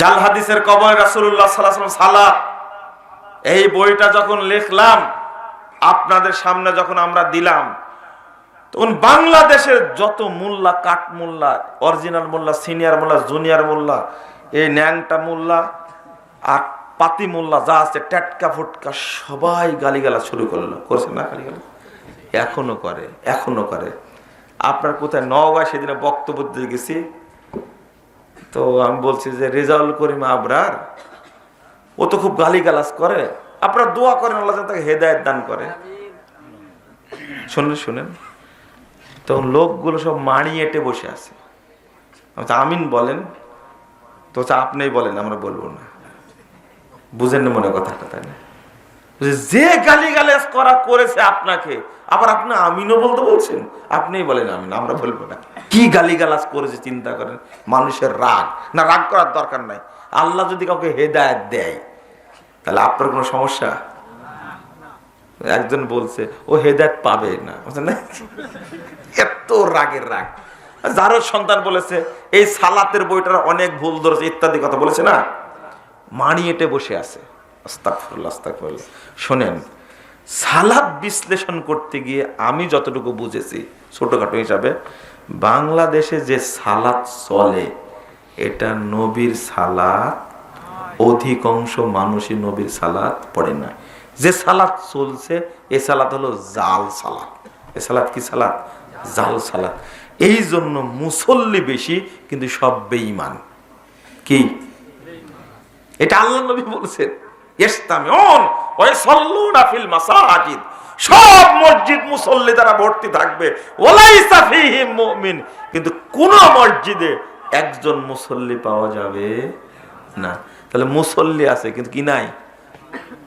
জাল হাদিসের কবর আলাইহি সালাত। এই বইটা যখন লিখলাম, আপনাদের সামনে যখন আমরা দিলাম, তখন বাংলাদেশের যত মোল্লা, কাঠ মোল্লা, অরিজিনাল মোল্লা, সিনিয়র মোল্লা, জুনিয়র মোল্লা, এই ন্যাংটা মোল্লা আর পাতি মোল্লা যা আছে ট্যাটকা ফুটকা, সবাই গালিগালা শুরু করল। করছে না গালিগালা এখনও করে এখনও করে। আপনার কোথায় নওগাঁ সেদিনে বক্তব্য দিয়ে গেছি তো আমি বলছি যে, রেজাউল করিম আবরার, ও তো খুব গালিগালাজ করে। আপনারা দোয়া করেন, আল্লাহ তাকে হেদায়ত দান করে। শুনেন শুনেন। তখন লোকগুলো সব মাড়ি এঁটে বসে আছে। আমি আমিন বলেন। তো আপনিই বলেন, আমরা বলব না। বুঝেন না মনে কথাটা, তাই না? যে গালি গালাজ করা করেছে আপনাকে, আবার আপনি আমিনও বলতে বলছেন? আপনিই বলেন আমিন, আমরা বলব না। কি গালি গালাজ করেছে চিন্তা করেন? মানুষের রাগ। না, রাগ করার দরকার নাই। আল্লাহ যদি কাউকে হেদায়ত দেয়, তাহলে আপনার কোনো সমস্যা? একজন বলছে, ও হেদায়ত পাবে না। এত রাগের রাগ। যারও সন্তান বলেছে, এই সালাতের বইটার অনেক ভুল ধরেছে, ইত্যাদি কথা বলেছে না? মানি এটে বসে আছে। শোনেন সালাদ বিশ্লেষণ করতে গিয়ে আমি যতটুকু বুঝেছি, ছোটখাটো হিসাবে বাংলাদেশে যে সালাদ চলে, এটা নবীর সালাদ, অধিকাংশ মানুষই নবীর সালাদ পড়ে না। যে সালাদ চলছে, এ সালাদ হলো জাল সালাদ। এ সালাদ কি সালাদ? জাল সালাদ। এই জন্য মুসল্লি বেশি, কিন্তু সব বেঈমান। কি? এটা আল্লাহ নবী বলছেন ইস্তামিউন ওয়া ইসাল্লুনা ফিল মাসাজিদ। সব মসজিদ মুসল্লি দ্বারা ভর্তি থাকবে। মুমিন। কিন্তু কোন মসজিদে একজন মুসল্লি পাওয়া যাবে না। তাহলে মুসল্লি আছে, কিন্তু কি নাই?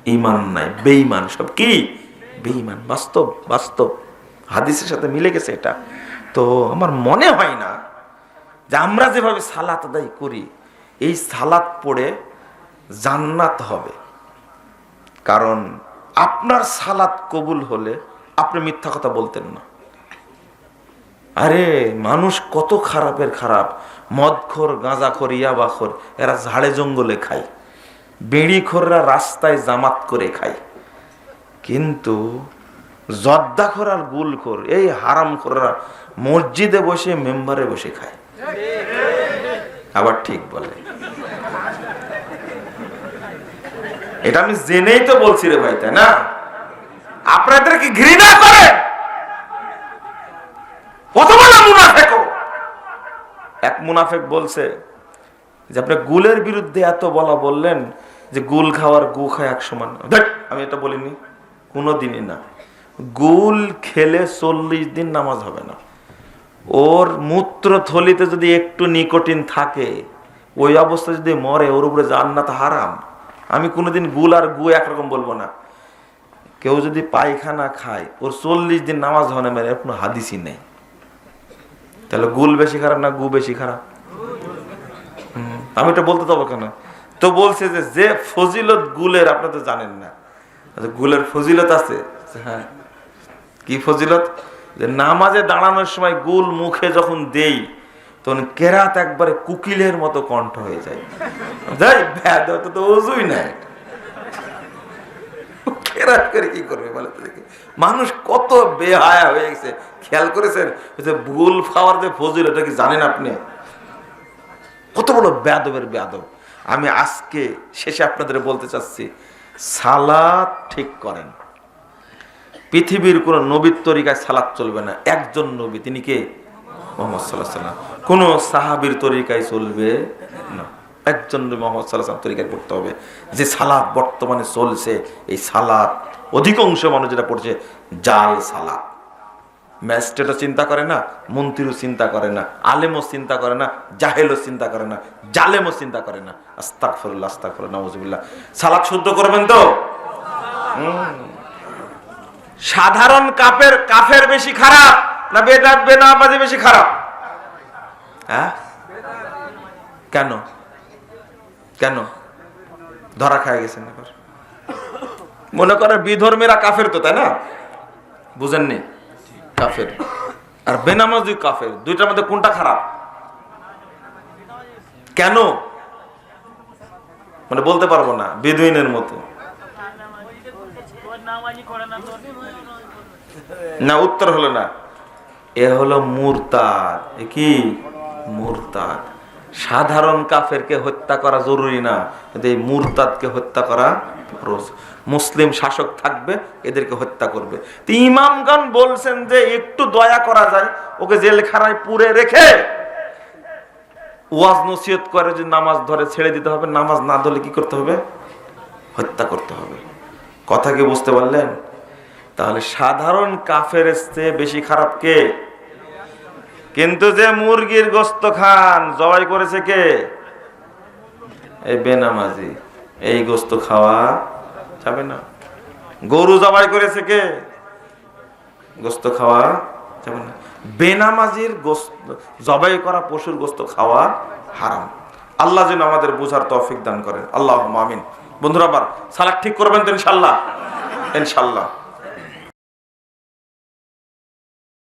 ইমান নাই, বেঈমান। সব কি? বেঈমান। বাস্তব বাস্তব। হাদিসের সাথে মিলে গেছে এটা। তো আমার মনে হয় না যে আমরা যেভাবে সালাত আদায় করি, এই সালাত পড়ে জান্নাত হবে। কারণ আপনার সালাত কবুল হলে আপনি মিথ্যা কথা বলতেন না। আরে, মানুষ কত খারাপের খারাপ। মদখোর, গাঁজাখোর, ইয়াবাখোর, এরা ঝাড়ে জঙ্গলে খায়। বেড়িখোররা রাস্তায় জামাত করে খায়। কিন্তু জর্দাখোর আর গুলখোর, এই হারামখোররা মসজিদে বসে, মেম্বারে বসে খায়। আবার ঠিক বলে। এটা আমি জেনেই তো বলছি রে ভাই, তাই না? আপনাদের কি ঘৃণা করে। মুনাফেক এক মুনাফেক বলছে যে, আপনি গুলের বিরুদ্ধে এত বলা বললেন যে, গুল খাওয়ার গু খায় এক সমান। আমি এটা বলিনি, কোনোদিনই না। গুল খেলে চল্লিশ দিন নামাজ হবে না। ওর মূত্র থলিতে যদি একটু নিকোটিন থাকে, ওই অবস্থা যদি মরে, ওর উপরে জান্নাত হারাম। আমি কোনোদিন গুল আর গু একরকম বলব না। কেউ যদি পায়খানা খায় ওর চল্লিশ দিন নামাজ হয় মেরে কোনো হাদিসই নেই। তাহলে গুল বেশি খারাপ না গু বেশি খারাপ? আমি এটা বলতে দেবো কেন? তো বলছে যে যে ফজিলত গুলের আপনারা তো জানেন না। আচ্ছা, গুলের ফজিলত আছে? হ্যাঁ। কি ফজিলত? যে নামাজে দাঁড়ানোর সময় গুল মুখে যখন দেই তখন কেরাত একবারে কুকিলের মতো কণ্ঠ হয়ে যায়। যাই তো ওজুই নাই। কেরাত করে কি করবে বলে দেখি। মানুষ কত বেহায়া হয়ে গেছে। খেয়াল করেছেন? ভুল খাওয়ার যে ফজিল, এটা কি জানেন আপনি? কত বড় বেয়াদবের বেয়াদব। আমি আজকে শেষে আপনাদের বলতে চাচ্ছি, সালাদ ঠিক করেন। পৃথিবীর কোন নবীর তরিকায় সালাদ চলবে না। একজন নবী, তিনি কে? মোহাম্মদ সাল্লাহ সাল্লাম কোন সাহাবির তরিকায় চলবে না। একজন মোহাম্মদ সাল্লাহ তরিকায় পড়তে হবে। যে সালাদ বর্তমানে চলছে, এই সালাদ অধিকাংশ মানুষ যেটা পড়ছে, জাল সালাদ ম্যাজিস্ট্রেটও চিন্তা করে না, মন্ত্রীও চিন্তা করে না, আলেমও চিন্তা করে না, জাহেলও চিন্তা করে না, জালেমও চিন্তা করে না। আস্তাক ফরুল্লাহ আস্তাক ফরুল্লাহ নজুবিল্লাহ সালাদ শুদ্ধ করবেন তো? সাধারণ কাপের, কাফের বেশি খারাপ না বেদাত, বেনামাজি বেশি খারাপ? হ্যাঁ? কেন? কেন? ধরা খায় গেছেন এবার। মনে করে বিধর্মীরা কাফের তো, তাই না? বুঝেননি? কাফের। আর বেনামাজি কাফের, দুইটার মধ্যে কোনটা খারাপ? কেন? মানে বলতে পারব না, বেদুইনের মতো। না, উত্তর হলো না। এ হলো মুরতাদ। এ কি? মুরতাদ। সাধারণ কাফেরকে হত্যা করা জরুরি না, কিন্তু এই মুরতাদকে হত্যা করা মুসলিম শাসক থাকবে, এদেরকে হত্যা করবে। তো ইমামগণ বলছেন যে একটু দয়া করা যায়, ওকে জেলখানায় পুরে রেখে ওয়াজ নসিহত করে যে নামাজ ধরে ছেড়ে দিতে হবে, নামাজ না ধরলে কি করতে হবে? হত্যা করতে হবে। কথা কি বুঝতে পারলেন? তাহলে সাধারণ কাফের চেয়ে বেশি খারাপ কে? কিন্তু যে মুরগির গোস্ত খান, জবাই করেছে কে? এই বেনামাজি। এই গোস্ত খাওয়া যাবে না। গরু জবাই করেছে কে? গোস্ত খাওয়া যাবে না। বেনামাজির গোস্ত, জবাই করা পশুর গোস্ত খাওয়া হারাম। আল্লাহ যেন আমাদের বোঝার তৌফিক দান করেন। আল্লাহ মামিন বন্ধুরা আবার সালাক ঠিক করবেন তো ইনশাল্লাহ? ইনশাল্লাহ।